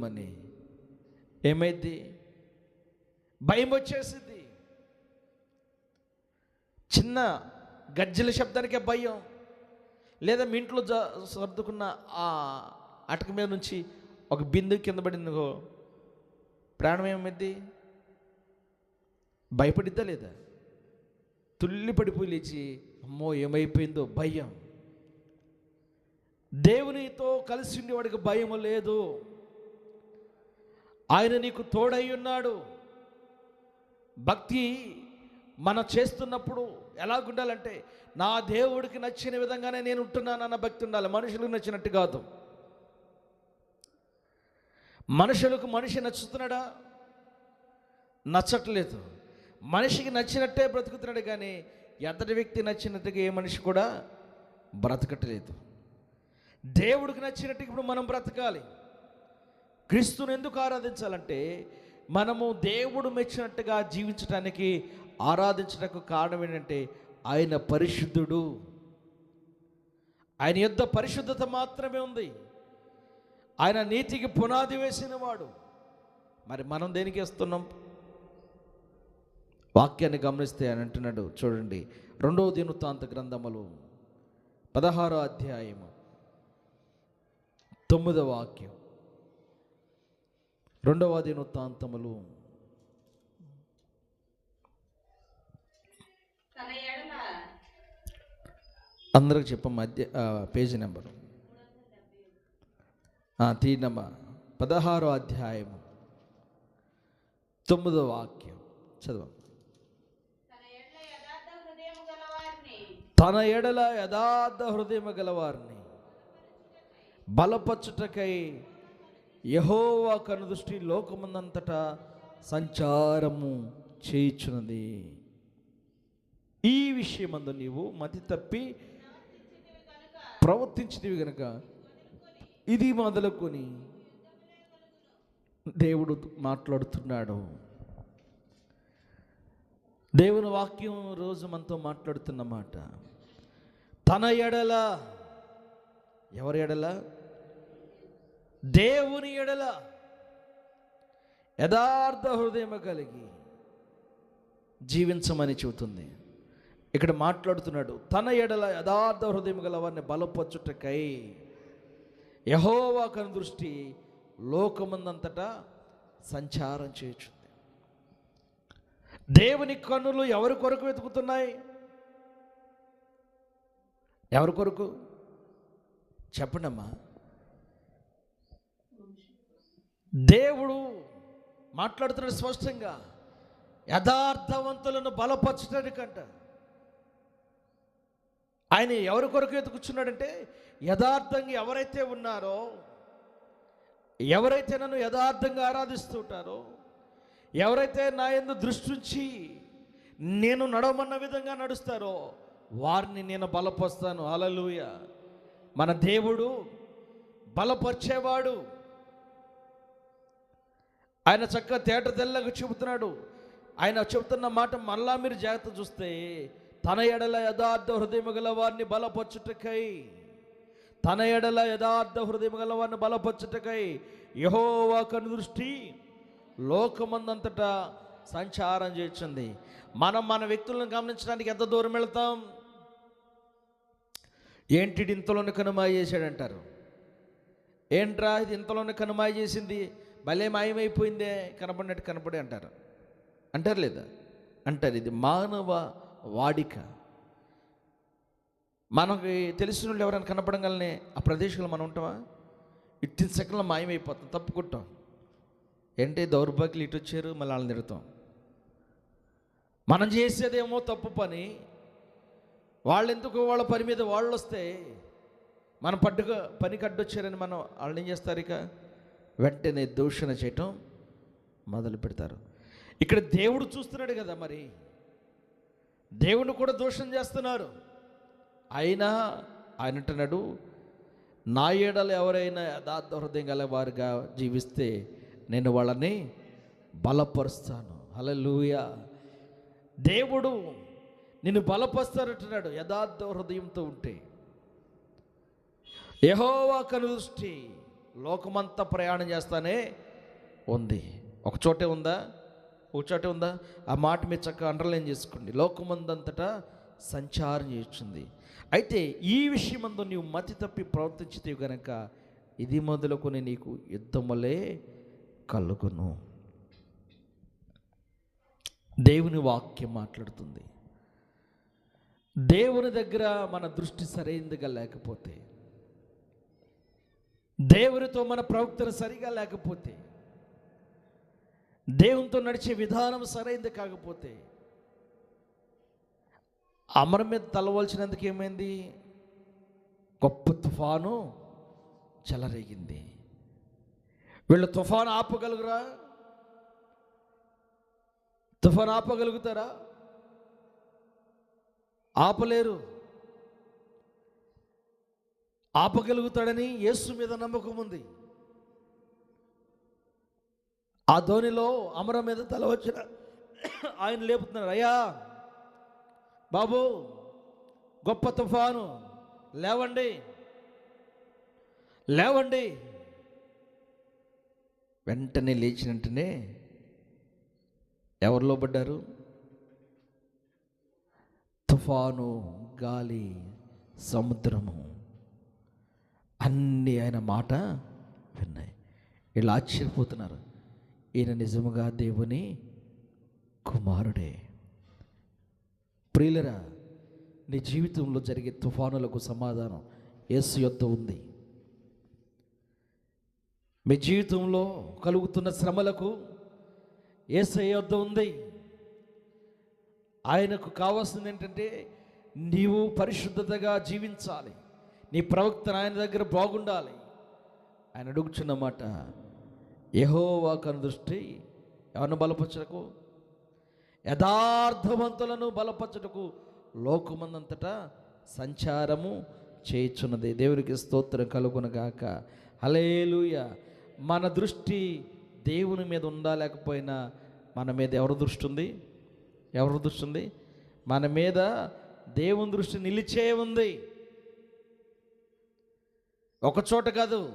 జరుగుద్దామని ఏమైంది? భయం వచ్చేసింది. చిన్న గజ్జల శబ్దానికే భయం. లేదా మీ ఇంట్లో జ సర్దుకున్న ఆ అటక మీద నుంచి ఒక బిందు కింద పడిందిగో ప్రాణం ఏమైంది? భయపడిద్దా లేదా? తుల్లి పడిపోయి లేచి అమ్మో ఏమైపోయిందో? భయం. దేవునితో కలిసి ఉండేవాడికి భయం లేదు. ఆయన నీకు తోడై ఉన్నాడు. భక్తి మనం చేస్తున్నప్పుడు ఎలాగుండాలంటే నా దేవుడికి నచ్చిన విధంగానే నేను ఉంటున్నానన్న భక్తి ఉండాలి. మనుషులకు నచ్చినట్టు కాదు. మనుషులకు మనిషి నచ్చుతున్నాడా? నచ్చట్లేదు. మనిషికి నచ్చినట్టే బ్రతుకుతున్నాడు కానీ ఎద్దటి వ్యక్తి నచ్చినట్టుగా ఏ మనిషి కూడా బ్రతకట్లేదు. దేవుడికి నచ్చినట్టు ఇప్పుడు మనం బ్రతకాలి. క్రీస్తుని ఎందుకు ఆరాధించాలంటే మనము దేవుడు మెచ్చినట్టుగా జీవించడానికి ఆరాధించడానికి కారణం ఏంటంటే ఆయన పరిశుద్ధుడు. ఆయన యుద్ధ పరిశుద్ధత మాత్రమే ఉంది. ఆయన నీతికి పునాది వేసినవాడు. మరి మనం దేనికి వేస్తున్నాం? వాక్యాన్ని గమనిస్తే అని అంటున్నాడు చూడండి రెండవ దినవృత్తాంత గ్రంథములు పదహారో అధ్యాయము తొమ్మిదవ వాక్యం. రెండవ ఎడల అందరికి చెప్పమ్మ అధ్య ఆ, పేజీ నెంబరు. తీనమ్మ పదహారో అధ్యాయము. తొమ్మిదో వాక్యం. చదవ తన ఎడల యథార్థ హృదయము గలవారిని. బలపచ్చుటకై యహోవా కనుదృష్టి లోకమునంతటా సంచారము చేయుచున్నది. ఈ విషయమందు నీవు మతి తప్పి ప్రవర్తించినవి గనక. ఇది మొదలుకొని దేవుడు మాట్లాడుతున్నాడు. దేవుని వాక్యం రోజు మనతో మాట్లాడుతున్నమాట. తన ఎడల ఎవరి ఎడల? దేవుని ఎడల యథార్థ హృదయం కలిగి జీవించమని చెబుతుంది. ఇక్కడ మాట్లాడుతున్నాడు తన ఎడల యథార్థ హృదయం గల వారిని బలపరచుటకై యహోవా కను దృష్టి లోకమందంతటా సంచారం చేయుచుంది. దేవుని కన్నులు ఎవరి కొరకు వెతుకుతున్నాయి? ఎవరి కొరకు? చెప్పండమ్మా. దేవుడు మాట్లాడుతున్నాడు స్పష్టంగా యథార్థవంతులను బలపరచడానికంట. ఆయన ఎవరి కొరకు ఎదుకుచున్నాడంటే యథార్థంగా ఎవరైతే ఉన్నారో ఎవరైతే నన్ను యథార్థంగా ఆరాధిస్తుంటారో ఎవరైతే నా ఎందు దృష్టి ఉంచి నేను నడవమన్న విధంగా నడుస్తారో వారిని నేను బలపరుస్తాను. అలలుయ మన దేవుడు బలపరిచేవాడు. ఆయన చక్కగా తేట తెల్లగా చెబుతున్నాడు ఆయన చెబుతున్న మాట మళ్ళా మీరు జాగ్రత్త చూస్తే తన ఎడల యథార్థ హృదయం గల వారిని బలపరచుటకై తన ఎడల యథార్థ హృదయం గల వారిని బలపరచుటకై యహోవా దృష్టి లోకమందంతటా సంచారం చేస్తుంది. మనం మన వ్యక్తులను గమనించడానికి ఎంత దూరం వెళ్తాం? ఏంటి ఇంతలోనే కనుమాయి చేశాడంటారు? ఏంట్రా ఇది ఇంతలోనే కనుమాయి చేసింది? భలే మాయమైపోయిందే కనపడినట్టు కనపడి అంటారు. అంటారు లేదా? అంటారు ఇది మానవ వాడిక. మనకి తెలిసిన వాళ్ళు ఎవరైనా కనపడంగానే ఆ ప్రదేశంలో మనం ఉంటామా? ఇట్టి సెకండ్లో మాయమైపోతాం తప్పుకుంటాం. ఏంటి దౌర్భాగ్యులు ఇటు వచ్చారు మళ్ళీ వాళ్ళని తిడతాం. మనం చేసేదేమో తప్పు పని. వాళ్ళు ఎందుకు వాళ్ళ పని మీద వాళ్ళు వస్తే మన పట్టుక పని కడ్డొచ్చారని మనం వాళ్ళని ఏం చేస్తారు ఇక? వెంటనే దూషణ చేయటం మొదలు పెడతారు. ఇక్కడ దేవుడు చూస్తున్నాడు కదా మరి. దేవుని కూడా దూషణ చేస్తున్నారు. అయినా ఆయన అంటున్నాడు నా ఏడలు ఎవరైనా యథార్థ హృదయం గల వారుగా జీవిస్తే నేను వాళ్ళని బలపరుస్తాను. హల్లెలూయా. దేవుడు నిన్ను బలపరుస్తానంటున్నాడు యథార్థ హృదయంతో ఉంటే. యహోవా కను దృష్టి లోకమంతా ప్రయాణం చేస్తానే ఉంది. ఒక చోటే ఉందా? ఒక చోటే ఉందా? ఆ మాట మీరు చక్కగా అండర్లైన్ చేసుకోండి. లోకమందంతటా సంచారం చేస్తుంది అయితే ఈ విషయమందు నీవు మతి తప్పి ప్రవర్తించితే గనక ఇది మొదలుకొని నీకు యుద్ధములే కలుగును. దేవుని వాక్యం మాట్లాడుతుంది. దేవుని దగ్గర మన దృష్టి సరైనదిగా లేకపోతే దేవునితో మన ప్రవక్తలు సరిగా లేకపోతే దేవునితో నడిచే విధానం సరైనది కాకపోతే అమర మీద తలవలసినందుకు ఏమైంది? గొప్ప తుఫాను చెలరేగింది. వీళ్ళు తుఫాను ఆపగలుగురా? తుఫాను ఆపగలుగుతారా? ఆపలేరు. ఆపగలుగుతాడని యేసు మీద నమ్మకం ఉంది. ఆ ధోనిలో అమర మీద తల వచ్చిన ఆయన లేపుతున్నారు అయ్యా బాబు గొప్ప తుఫాను లేవండి లేవండి. వెంటనే లేచిన వెంటనే ఎవరు లోబడ్డారు తుఫాను గాలి సముద్రము. అన్నీ ఆయన మాట విన్నాయి. వీళ్ళు ఆశ్చర్యపోతున్నారు. ఈయన నిజముగా దేవుని కుమారుడే. ప్రియులరా నీ జీవితంలో జరిగే తుఫానులకు సమాధానం యేసు యొద్ద ఉంది. మీ జీవితంలో కలుగుతున్న శ్రమలకు యేసు యొద్ద ఉంది. ఆయనకు కావాల్సింది ఏంటంటే నీవు పరిశుద్ధతగా జీవించాలి. నీ ప్రవక్త ఆయన దగ్గర బాగుండాలి. ఆయన అడుగుచున్నమాట యహోవా కను దృష్టి ఎవరిని బలపరచటకు? యథార్థవంతులను బలపరచటకు లోకమందంతటా సంచారము చేయుచున్నది. దేవునికి స్తోత్రం కలుగునగాక. హలేలుయ మన దృష్టి దేవుని మీద ఉందా లేకపోయినా మన మీద ఎవరి దృష్టి ఉంది? ఎవరి దృష్టి ఉంది? మన మీద దేవుని దృష్టి నిలిచే ఉంది. ఒక చోట కాదు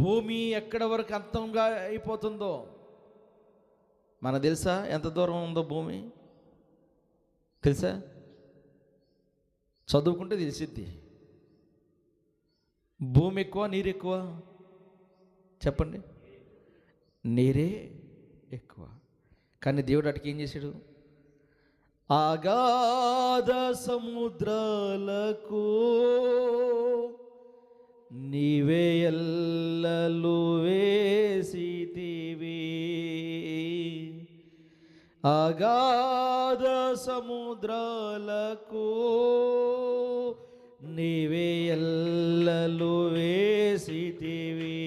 భూమి ఎక్కడ వరకు అంతంగా అయిపోతుందో. మన తెలుసా ఎంత దూరం ఉందో భూమి? తెలుసా? చదువుకుంటే తెలిసిద్ది. భూమి ఎక్కువ నీరు ఎక్కువ? చెప్పండి. నీరే ఎక్కువ. కానీ దేవుడు అటుకి ఏం చేశాడు? ఆగాధ సముద్రాలకు నీవే ఎల్లలు వేసితివి. అగాధ సముద్రాలకు నీవే ఎల్లలు వేసితివి.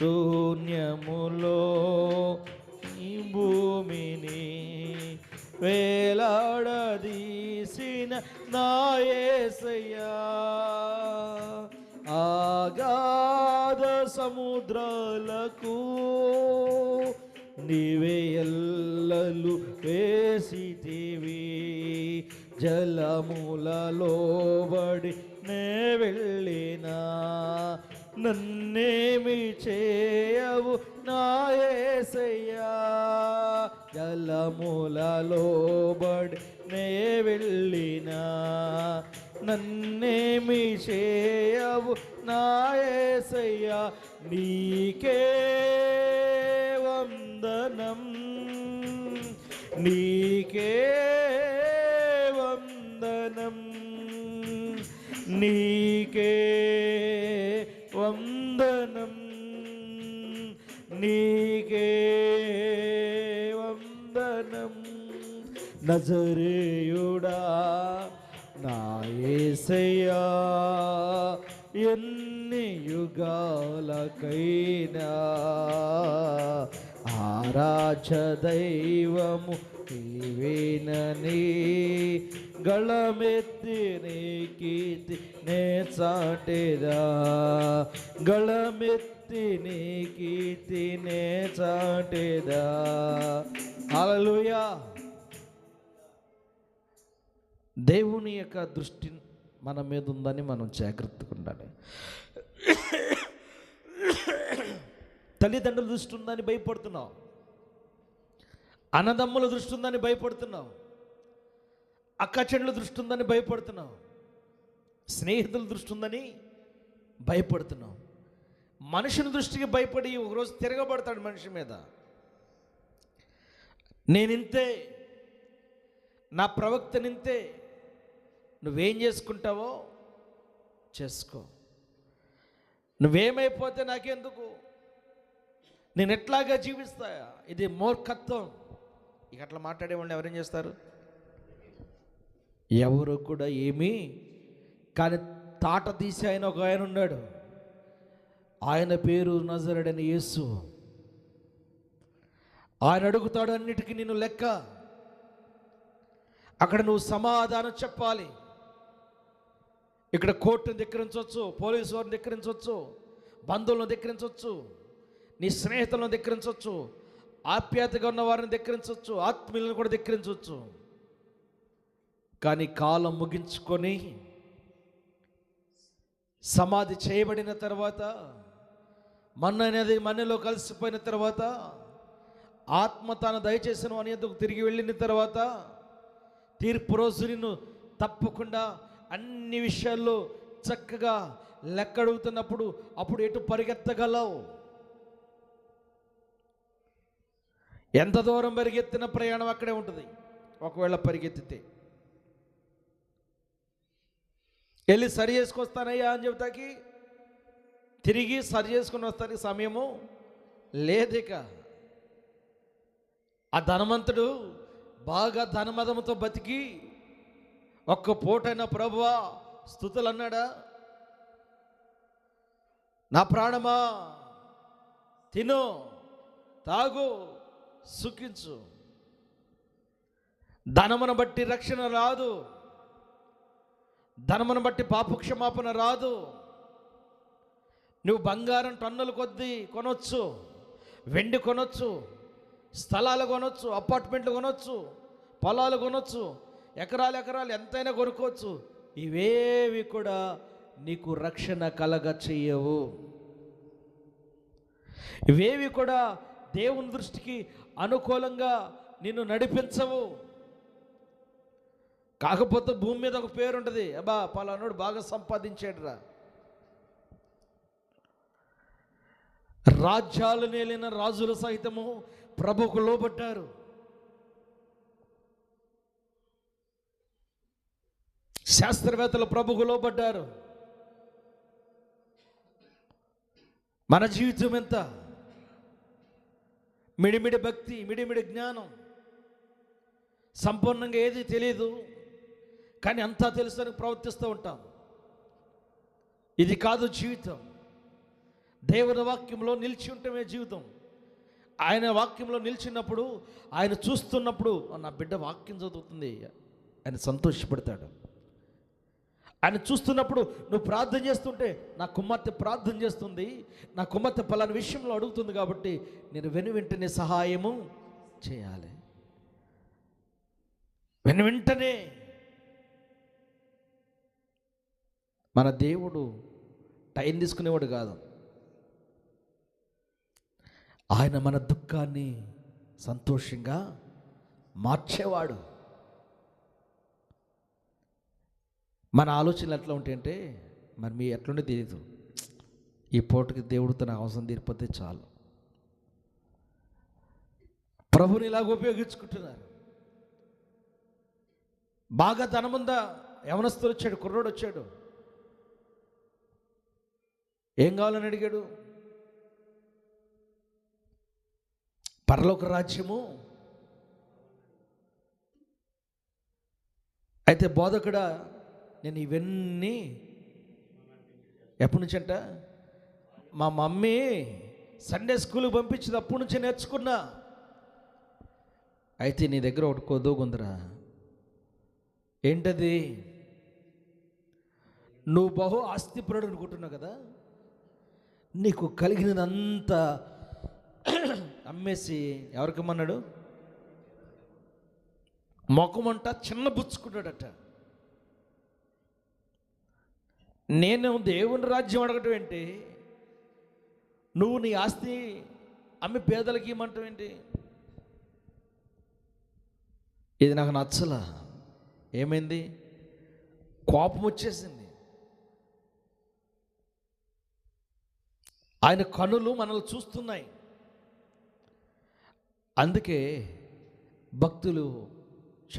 శూన్యములో ఈ భూమిని వేలాడదీసిన నాయసయ్యా అగాధ సముద్రాలకు నీవే ఎల్లలు వేసితివి. జలములలో బడి నే వెళ్ళినా నన్నేమి చేయవు నాయసయ్యా జలములలో బడి నే వెళ్ళినా నన్నేమి చేయవు నాయసయ్యా నీకే వందనం. నీకే వందనం. నీకే వందనం. నీకే వందనం. నజరేయుడా నా యేసయ్యా ఎన్ని యుగాలకైనా ఆరాచ దైవము నీవేనని గళమెత్తి నీ కీర్తి నే చాటేదా గళమెత్తి నీ కీర్తి నే చాటేదా అలలుయా దేవుని యొక్క దృష్టి మన మీద ఉందని మనం జాగ్రత్తగా ఉండాలి తల్లిదండ్రుల దృష్టి ఉందని భయపడుతున్నాం అన్నదమ్ముల దృష్టి ఉందని భయపడుతున్నావు. అక్క చెల్లెల దృష్టి ఉందని భయపడుతున్నావు. స్నేహితుల దృష్టి ఉందని భయపడుతున్నాం మనుషుని దృష్టికి భయపడి ఒకరోజు తిరగబడతాడు మనిషి మీద. నేనింతే నా ప్రవక్త నింతే నువ్వేం చేసుకుంటావో చేసుకో. నువ్వేమైపోతే నాకెందుకు? నేను ఎట్లాగా జీవిస్తా? ఇది మూర్ఖత్వం. ఇక అట్లా మాట్లాడేవాళ్ళు ఎవరేం చేస్తారు? ఎవరు కూడా ఏమీ కానీ తాట తీసి ఆయన ఒక ఆయన ఉన్నాడు. ఆయన పేరు నజరడని యేసు. ఆయన అడుగుతాడు అన్నిటికీ నేను లెక్క. అక్కడ నువ్వు సమాధానం చెప్పాలి. ఇక్కడ కోర్టును ధిక్కరించవచ్చు పోలీసు వారిని ధిక్కరించవచ్చు బంధువులను ధిక్కరించవచ్చు నీ స్నేహితులను ధిక్కరించవచ్చు ఆప్యాయతగా ఉన్న వారిని ధిక్కరించవచ్చు ఆత్మీయులను కూడా ధిక్కరించవచ్చు కానీ కాలం ముగించుకొని సమాధి చేయబడిన తర్వాత మన్ను అనేది మన్నెలో కలిసిపోయిన తర్వాత ఆత్మ తాను దయచేసిన అని తిరిగి వెళ్ళిన తర్వాత తీర్పు రోజు నిన్ను తప్పకుండా అన్ని విషయాల్లో చక్కగా లెక్కడుగుతున్నప్పుడు అప్పుడు ఎటు పరిగెత్తగలవు? ఎంత దూరం పరిగెత్తిన ప్రయాణం అక్కడే ఉంటుంది. ఒకవేళ పరిగెత్తితే. వెళ్ళి సరి చేసుకొస్తానయ్యా అని చెబుతాకి తిరిగి సరి చేసుకుని వస్తానికి సమయము లేదిక. ఆ ధనవంతుడు బాగా ధనమదముతో బతికి ఒక్క పూటైన ప్రభువా స్థుతులు అన్నాడా నా ప్రాణమా? తిను తాగు సుఖించు. ధనమును బట్టి రక్షణ రాదు. ధనమును బట్టి పాపక్షమాపణ రాదు. నువ్వు బంగారం టన్నుల కొద్దీ కొనొచ్చు వెండి కొనొచ్చు స్థలాలు కొనొచ్చు అపార్ట్మెంట్లు కొనొచ్చు పొలాలు కొనొచ్చు ఎకరాలు ఎకరాలు ఎంతైనా కొనుక్కోవచ్చు. ఇవేవి కూడా నీకు రక్షణ కలగ చెయ్యవు. ఇవేవి కూడా దేవుని దృష్టికి అనుకూలంగా నిన్ను నడిపించవు. కాకపోతే భూమి మీద ఒక పేరు ఉంటుంది. అబ్బా పలానాడు బాగా సంపాదించాడురా. రాజ్యాలు నేలిన రాజులు సహితము ప్రభుకు లోబట్టారు శాస్త్రవేత్తలు ప్రభుకు లోపడ్డారు మన జీవితం ఎంత? మిడిమిడి భక్తి మిడిమిడి జ్ఞానం. సంపూర్ణంగా ఏది తెలియదు కానీ అంతా తెలుసని ప్రవర్తిస్తూ ఉంటాం. ఇది కాదు జీవితం. దేవుని వాక్యంలో నిలిచి ఉండటమే జీవితం. ఆయన వాక్యంలో నిలిచినప్పుడు ఆయన చూస్తున్నప్పుడు నా బిడ్డ వాక్యం చదువుతుంది. ఆయన సంతోషపడతాడు. ఆయన చూస్తున్నప్పుడు నువ్వు ప్రార్థన చేస్తుంటే నా కుమార్తె ప్రార్థన చేస్తుంది నా కుమార్తె పలాని విషయంలో అడుగుతుంది కాబట్టి నేను వెను వెంటనే సహాయము చేయాలి. వెను వెంటనే మన దేవుడు టైం తీసుకునేవాడు కాదు. ఆయన మన దుఃఖాన్ని సంతోషంగా మార్చేవాడు. మన ఆలోచనలు ఎట్లా ఉంటాయంటే మరి మీ ఎట్లుండే తెలియదు ఈ పూటకి దేవుడు తన అవసరం తీరిపోతే చాలు. ప్రభుని ఇలాగ ఉపయోగించుకుంటున్నారు. బాగా ధనముందా యవనస్తులు వచ్చాడు కుర్రోడు వచ్చాడు. ఏం కావాలని అడిగాడు? పరలోక రాజ్యము. అయితే బోధకుడా నేను ఇవన్నీ ఎప్పటి నుంచి అంట? మా మమ్మీ సండే స్కూల్కి పంపించింది అప్పటి నుంచి నేర్చుకున్నా. అయితే నీ దగ్గర ఒకటి కొద్దుగుందిరా ఏంటది? నువ్వు బహు ఆస్తిపరుడు అనుకుంటున్నావు కదా? నీకు కలిగినదంతా అమ్మేసి ఎవరికమ్మన్నాడు మొఖమంట చిన్న బుచ్చుకున్నాడట నేను దేవుని రాజ్యం అడగటం ఏంటి? నువ్వు నీ ఆస్తి అమ్మి పేదలకి ఇమ్మంటాం ఏంటి? ఇది నాకు నచ్చలా. ఏమైంది? కోపం వచ్చేసింది. ఆయన కనులు మనల్ని చూస్తున్నాయి. అందుకే భక్తులు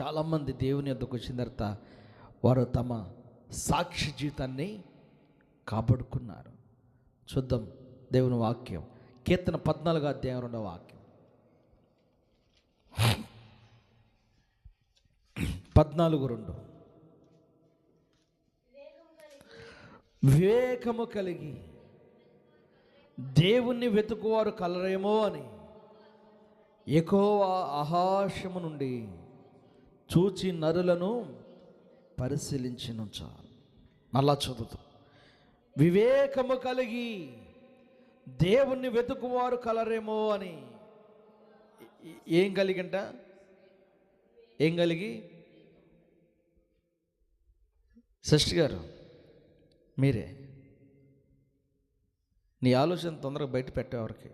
చాలామంది దేవుని ఎద్దకు వచ్చిన తర్వాత వారు తమ సాక్షి జీవితాన్ని కాపాడుకున్నారు. చూద్దాం దేవుని వాక్యం. కీర్తన పద్నాలుగు అధ్యాయం రెండవ వాక్యం. పద్నాలుగు రెండు. వివేకము కలిగి దేవుణ్ణి వెతుకువారు కలరేమో అని ఎక్కువ ఆహాశము నుండి చూచి నరులను పరిశీలించిన చాలు. మళ్ళా చదువుతూ వివేకము కలిగి దేవుణ్ణి వెతుకువారు కలరేమో అని ఏం కలిగింట? ఏం కలిగి? షష్ఠి గారు మీరే. నీ ఆలోచన తొందరగా బయట పెట్టేవారికి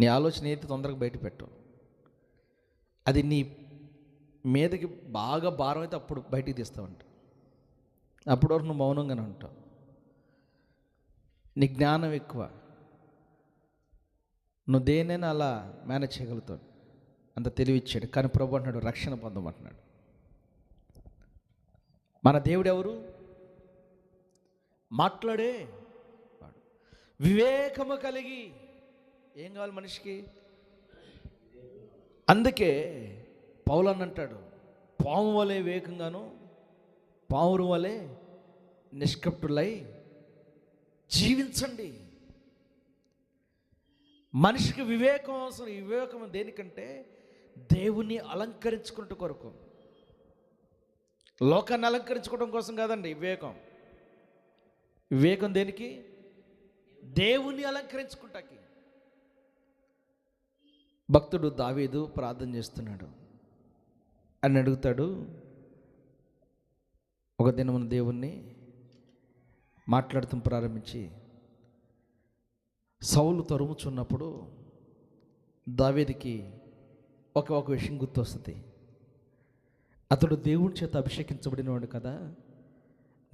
నీ ఆలోచన అయితే తొందరగా బయట పెట్టు. అది నీ మీదకి బాగా భారం అయితే అప్పుడు బయటికి తీస్తావంట. అప్పుడు వరకు నువ్వు మౌనంగానే ఉంటావు. నీ జ్ఞానం ఎక్కువ. నువ్వు దేనైనా అలా మేనేజ్ చేయగలుగుతావు. అంత తెలివిచ్చాడు. కానీ ప్రభు అంటున్నాడు రక్షణ పొందమంటున్నాడు మన దేవుడు ఎవరు? మాట్లాడే వాడు. వివేకము కలిగి ఏం కావాలి మనిషికి? అందుకే పౌలన్ అంటాడు పాము వలె వేగంగాను పావురు వలె నిష్కప్టులై జీవించండి. మనిషికి వివేకం అవసరం. ఈ వివేకం దేనికంటే దేవుణ్ణి అలంకరించుకుంటూ కొరకు. లోకాన్ని అలంకరించుకోవడం కోసం కాదండి వివేకం. వివేకం దేనికి? దేవుణ్ణి అలంకరించుకుంటాకి భక్తుడు దావీదు ప్రార్థన చేస్తున్నాడు. అని అడుగుతాడు. ఒక దినమున దేవుణ్ణి మాట్లాడటం ప్రారంభించి సౌలు తరుముచున్నప్పుడు దావేదికి ఒక ఒక విషయం గుర్తొస్తుంది. అతడు దేవుని చేత అభిషేకించబడినవాడు కదా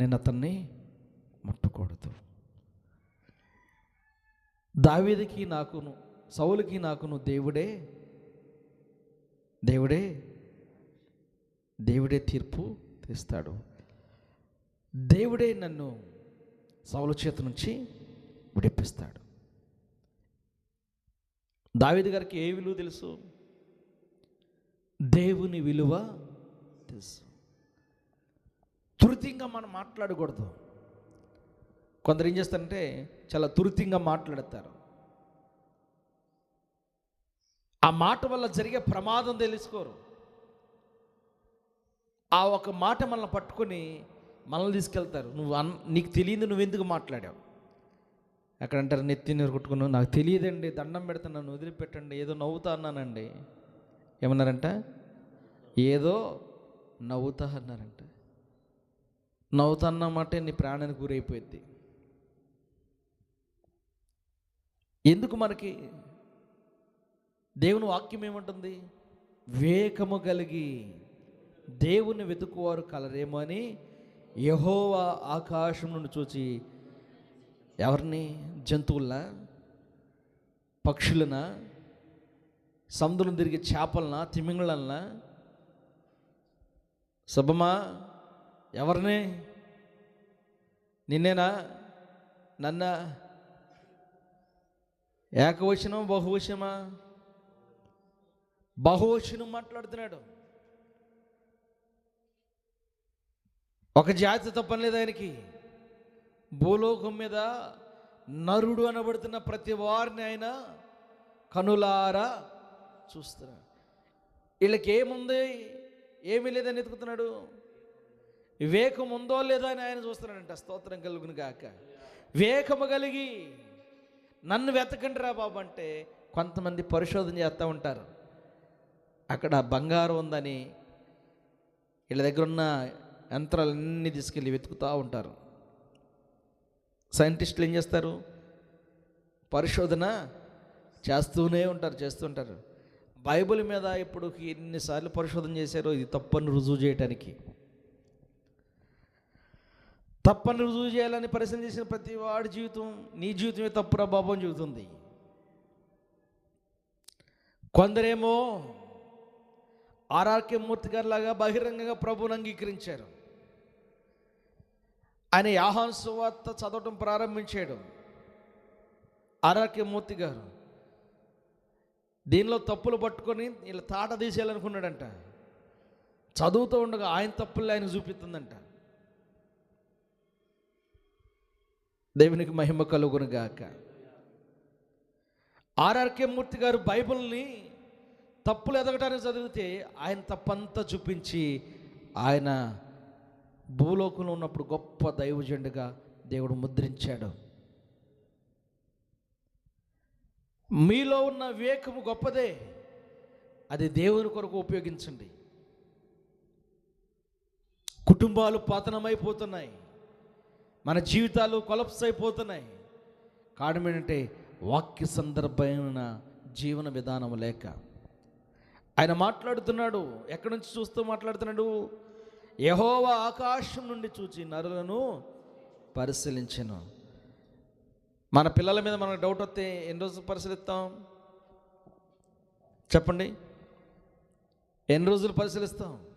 నేను అతన్ని ముట్టకూడదు. దావేదికి నాకును సౌలుకి నాకును దేవుడే దేవుడే దేవుడే తీర్పు తీస్తాడు. దేవుడే నన్ను సౌల చేత నుంచి విడిపిస్తాడు. దావేది గారికి ఏ విలువ తెలుసు? దేవుని విలువ తెలుసు. తురితంగా మనం మాట్లాడకూడదు. కొందరు ఏం చేస్తారంటే చాలా తురితంగా మాట్లాడతారు. ఆ మాట వల్ల జరిగే ప్రమాదం తెలుసుకోరు. ఆ ఒక మాట మనల్ని పట్టుకొని మనల్ని తీసుకెళ్తారు. నువ్వు అన్ నీకు తెలియదు నువ్వు ఎందుకు మాట్లాడావు? అక్కడ అంటారు నెత్తి నీరు కొట్టుకున్నావు నాకు తెలియదండి దండం పెడతా నన్ను వదిలిపెట్టండి ఏదో నవ్వుతా అన్నానండి. ఏమన్నారంట? ఏదో నవ్వుతా అన్నారంట. నవ్వుతా అన్నమాటే నీ ప్రాణానికి గురైపోయింది ఎందుకు మనకి? దేవుని వాక్యం ఏమంటుంది? వివేకము కలిగి దేవుని వెతుకువారు కలరేమో అని యహోవా ఆకాశం నుండి చూచి ఎవరిని? జంతువులనా? పక్షులనా? సముద్రం తిరిగే చేపలనా? తిమింగళన్నా శుభమా ఎవరిని? నిన్నేనా? నన్న? ఏకవచనం బహువచనమా? బహువచనం మాట్లాడుతున్నాడు. ఒక జాతి తప్పని లేదు ఆయనకి. భూలోకం మీద నరుడు అనబడుతున్న ప్రతి వారిని ఆయన కనులారా చూస్తున్నాడు. వీళ్ళకి ఏముంది? ఏమీ లేదని ఎతుకుతున్నాడు వివేకం ఉందో లేదో అని ఆయన చూస్తున్నాడంట. స్తోత్రం కలుగును గాక. వివేకము కలిగి నన్ను వెతకండి రా బాబు అంటే కొంతమంది పరిశోధన చేస్తూ ఉంటారు. అక్కడ బంగారం ఉందని వీళ్ళ దగ్గర ఉన్న యంత్రాలన్నీ తీసుకెళ్ళి వెతుకుతూ ఉంటారు. సైంటిస్టులు ఏం చేస్తారు? పరిశోధన చేస్తూనే ఉంటారు చేస్తుంటారు బైబిల్ మీద ఇప్పుడు ఎన్నిసార్లు పరిశోధన చేశారో ఇది తప్పని రుజువు చేయటానికి. తప్పని రుజువు చేయాలని పరిశీలన చేసిన ప్రతి వాడి జీవితం నీ జీవితమే తప్పురా బాబు అని చెబుతుంది. కొందరేమో ఆర్ఆర్కే మూర్తి గారు లాగా బహిరంగంగా ప్రభువును అంగీకరించారు. ఆయన యాహాన్ సువార్త చదవటం ప్రారంభించాడు. ఆర్ఆర్కే మూర్తి గారు. దీనిలో తప్పులు పట్టుకొని వీళ్ళు తాట తీసేయాలనుకున్నాడంట. చదువుతూ ఉండగా ఆయన తప్పులు ఆయన చూపిస్తుందంట. దేవునికి మహిమ కలుగును గాక. ఆర్ఆర్కే మూర్తి గారు బైబిల్ని తప్పులు ఎదగటానికి చదివితే ఆయన తప్పంతా చూపించి ఆయన భూలోకంలో ఉన్నప్పుడు గొప్ప దైవజండుగా దేవుడు ముద్రించాడు. మీలో ఉన్న వివేకము గొప్పదే. అది దేవుని కొరకు ఉపయోగించండి. కుటుంబాలు పతనమైపోతున్నాయి. మన జీవితాలు కొలప్స్ అయిపోతున్నాయి. కారణం ఏంటంటే వాక్య సందర్భమైన జీవన విధానం లేక. ఆయన మాట్లాడుతున్నాడు. ఎక్కడి నుంచి చూస్తూ మాట్లాడుతున్నాడు? యహోవ ఆకాశం నుండి చూచి నరులను పరిశీలించను. మన పిల్లల మీద మనకు డౌట్ వస్తే ఎన్ని రోజులు పరిశీలిస్తాం? చెప్పండి. ఎన్ని రోజులు పరిశీలిస్తాం?